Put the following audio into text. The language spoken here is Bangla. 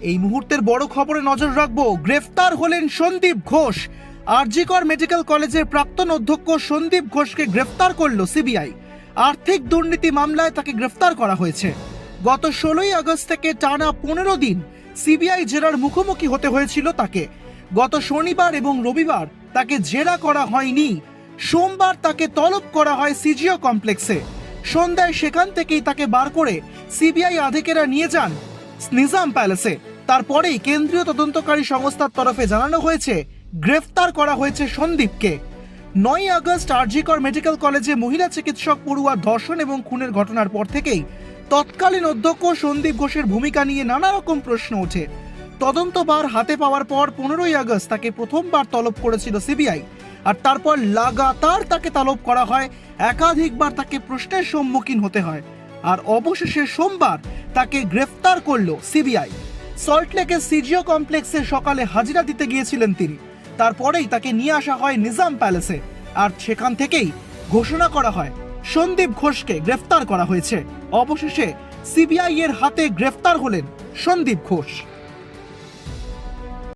এই মুহূর্তের বড় খবরে নজর রাখব। গ্রেফতার হলেন সন্দীপ ঘোষ। আরজিকর মেডিকেল কলেজের প্রাক্তন অধ্যক্ষ সন্দীপ ঘোষকে গ্রেফতার করল সিবিআই। আর্থিক দুর্নীতি মামলায় তাকে গ্রেফতার করা হয়েছে। গত ষোলোই আগস্ট থেকে টানা পনেরো দিন সিবিআই জেরার মুখোমুখি হতে হয়েছিল তাকে। গত শনিবার এবং রবিবার তাকে জেরা করা হয়নি। সোমবার তাকে তলব করা হয় সিজিও কমপ্লেক্সে। সন্ধ্যায় সেখান থেকেই তাকে বার করে সিবিআই আধিকেরা নিয়ে যান। নিজাম প্যালেসে। তারপরেই কেন্দ্রীয় তদন্তকারী সংস্থার তরফে জানানো হয়েছে, গ্রেফতার করা হয়েছে সন্দীপকে। নয় আগস্ট আরজিকর মেডিকেল কলেজে মহিলা চিকিৎসক পড়ুয়া ধর্ষণ এবং খুনের ঘটনার পর থেকেই তৎকালীন অধ্যক্ষ সন্দীপ ঘোষের ভূমিকা নিয়ে নানা রকম প্রশ্ন ওঠে। তদন্তবার হাতে পাওয়ার পর পনেরোই আগস্ট তাকে প্রথমবার তলব করেছিল সিবিআই, আর তারপর লাগাতার তাকে তলব করা হয়, একাধিকবার তাকে প্রশ্নের সম্মুখীন হতে হয়। আর অবশেষে সোমবার তাকে গ্রেফতার করল সিবিআই। সল্টলেকের সিজিও কমপ্লেক্সে সকালে হাজিরা দিতে গিয়েছিলেন তিনি। তারপরেই তাকে নিয়ে আসা হয় নিজাম প্যালেসে। আর সেখান থেকেই ঘোষণা করা হয়, সন্দীপ ঘোষকে গ্রেফতার করা হয়েছে। অবশেষে সিবিআই এর হাতে গ্রেফতার হলেন সন্দীপ ঘোষ।